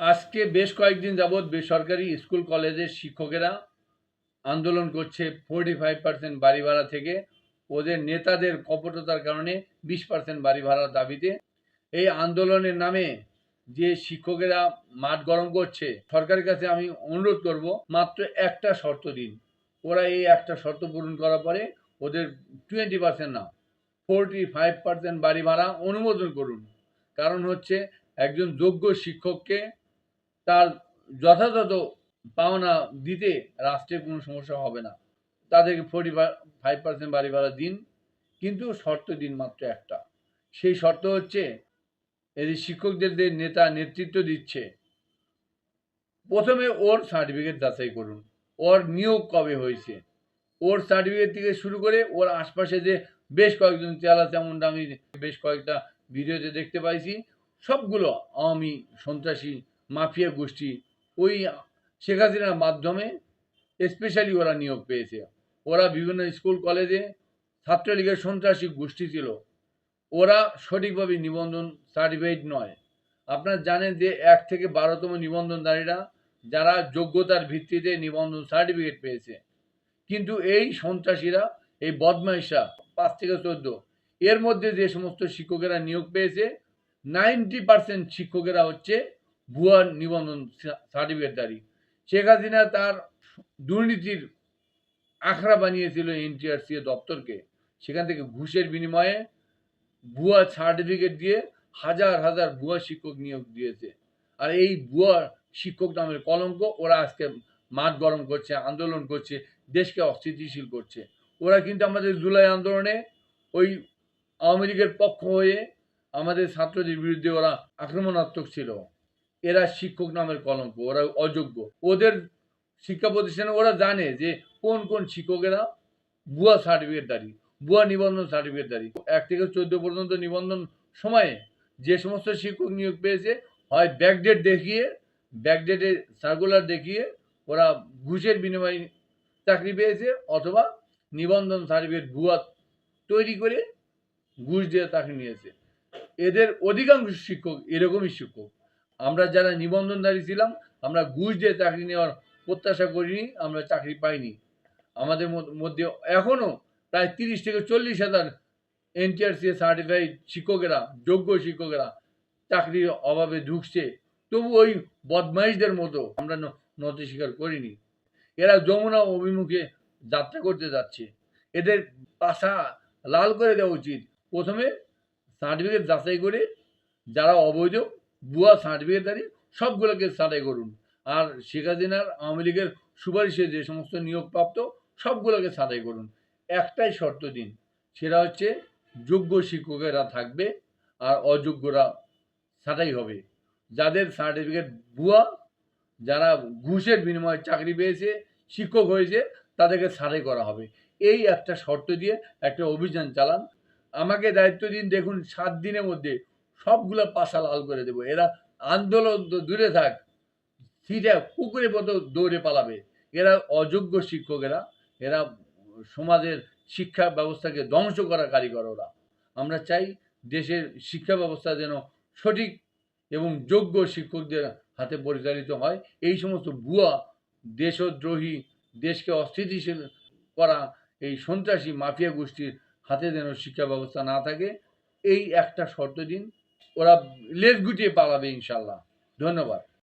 আজকে বেশ কয়েকদিন যাবৎ বেসরকারি স্কুল কলেজের শিক্ষকেরা আন্দোলন করছে ফোর্টি ফাইভ পার্সেন্ট বাড়ি ভাড়া থেকে। ওদের নেতাদের কপটতার কারণে বিশ পার্সেন্ট বাড়ি ভাড়ার দাবিতে এই আন্দোলনের নামে যে শিক্ষকেরা মাঠ গরম করছে, সরকারের কাছে আমি অনুরোধ করব মাত্র একটা শর্ত দিন। ওরা এই একটা শর্ত পূরণ করার পরে ওদের টোয়েন্টি পার্সেন্ট না, ফোরটি ফাইভ পার্সেন্ট বাড়ি ভাড়া অনুমোদন করুন। কারণ হচ্ছে একজন যোগ্য শিক্ষককে তার যথাযথ পাওনা দিতে রাষ্ট্রের কোনো সমস্যা হবে না। তাদেরকে ফোর্টি ফাইভ পার্সেন্ট বাড়ি ভাড়া দিন, কিন্তু শর্ত দিন মাত্র একটা। সেই শর্ত হচ্ছে এই শিক্ষকদের যে নেতা নেতৃত্ব দিচ্ছে, প্রথমে ওর সার্টিফিকেট যাচাই করুন, ওর নিয়োগ কবে হয়েছে। ওর সার্টিফিকেট থেকে শুরু করে ওর আশপাশে যে বেশ কয়েকজন চেলা যেমনটা আমি বেশ কয়েকটা ভিডিওতে দেখতে পাইছি, সবগুলো আমি সন্ত্রাসী মাফিয়া গোষ্ঠী, ওই শেখ হাসিনার মাধ্যমে স্পেশালি ওরা নিয়োগ পেয়েছে। ওরা বিভিন্ন স্কুল, কলেজে ছাত্রলীগের সন্ত্রাসী গোষ্ঠী ছিল। ওরা সঠিকভাবে নিবন্ধন সার্টিফাইড নয়। আপনারা জানেন যে এক থেকে বারোতম নিবন্ধনধারীরা যারা যোগ্যতার ভিত্তিতে নিবন্ধন সার্টিফিকেট পেয়েছে। কিন্তু এই সন্ত্রাসীরা, এই বদমাইশা পাঁচ থেকে চোদ্দ, এর মধ্যে যে সমস্ত শিক্ষকেরা নিয়োগ পেয়েছে, নাইনটি পার্সেন্ট শিক্ষকেরা হচ্ছে ভুয়া নিবন্ধন সার্টিফিকেট সার্টিফিকেটধারী শেখ হাসিনা তার দুর্নীতির আখড়া বানিয়েছিল এনটিআরসি দপ্তরকে। সেখান থেকে ঘুষের বিনিময়ে ভুয়া সার্টিফিকেট দিয়ে হাজার হাজার ভুয়া শিক্ষক নিয়োগ দিয়েছে। আর এই ভুয়া শিক্ষক নামের কলঙ্ক ওরা আজকে মাঠ গরম করছে, আন্দোলন করছে, দেশকে অস্থিতিশীল করছে। ওরা কিন্তু আমাদের জুলাই আন্দোলনে ওই আওয়ামী লীগের পক্ষ হয়ে আমাদের ছাত্রদের বিরুদ্ধে ওরা আক্রমণাত্মক ছিল। এরা শিক্ষক নামের কলঙ্ক, ওরা অযোগ্য। ওদের শিক্ষা প্রতিষ্ঠানে ওরা জানে যে কোন কোন শিক্ষকেরা ভুয়া সার্টিফিকেটধারী ভুয়া নিবন্ধন সার্টিফিকেটধারী এক থেকে চোদ্দ পর্যন্ত নিবন্ধন সময়ে যে সমস্ত শিক্ষক নিয়োগ পেয়েছে, হয় ব্যাকডেট দেখিয়ে ব্যাকডেটের সার্কুলার দেখিয়ে ওরা ঘুষের বিনিময়ে চাকরি পেয়েছে, অথবা নিবন্ধন সার্টিফিকেট ভুয়া তৈরি করে ঘুষ দিয়ে চাকরি নিয়েছে। এদের অধিকাংশ শিক্ষক এরকমই শিক্ষক। আমরা যারা নিবন্ধনধারী ছিলাম, আমরা ঘুষ দিয়ে চাকরি নেওয়ার প্রত্যাশা করিনি, আমরা চাকরি পাইনি। আমাদের মধ্য- এখনও প্রায় তিরিশ থেকে চল্লিশ হাজার এনটিআরসি সার্টিফাইড শিক্ষকেরা, যোগ্য শিক্ষকেরা চাকরির অভাবে ঢুকছে। তবু ওই বদমাইশদের মতো আমরা ন- নতি স্বীকার করিনি। এরা যমুনা অভিমুখে যাত্রা করতে যাচ্ছে। এদের পাশা লাল করে দেওয়া উচিত। প্রথমে সার্টিফিকেট যাচাই করে যারা অবৈধ ভুয়া সার্টিফিকেটধারী সবগুলোকে ছাঁটাই করুন। আর শেখ হাসিনার আওয়ামী লীগের সুপারিশে যে সমস্ত নিয়োগপ্রাপ্ত, সবগুলোকে ছাঁটাই করুন। একটাই শর্ত দিন, সেটা হচ্ছে যোগ্য শিক্ষকেরা থাকবে আর অযোগ্যরা ছাঁটাই হবে। যাদের সার্টিফিকেট ভুয়া যারা ঘুষের বিনিময়ে চাকরি পেয়েছে, শিক্ষক হয়েছে, তাদেরকে ছাঁটাই করা হবে। এই একটা শর্ত দিয়ে একটা অভিযান চালান। আমাকে দায়িত্ব দিন, দেখুন, সাত দিনের মধ্যে সবগুলো পাশা লাল করে দেবো। এরা আন্দোলন তো দূরে থাক সিটে কুকুরে মতো দৌড়ে পালাবে। এরা অযোগ্য শিক্ষকেরা এরা। সমাজের শিক্ষা ব্যবস্থাকে ধ্বংস করা কারিগর ওরা। আমরা চাই দেশের শিক্ষা ব্যবস্থা যেন সঠিক এবং যোগ্য শিক্ষকদের হাতে পরিচালিত হয়। এই সমস্ত ভুয়া দেশদ্রোহী, দেশকে অস্থিতিশীল করা, এই সন্ত্রাসী মাফিয়া গোষ্ঠীর হাতে যেন শিক্ষা ব্যবস্থা না থাকে, এই একটা শর্ত দিন। ওরা লেজ গুটিয়ে পালাবে ইনশাল্লাহ। ধন্যবাদ।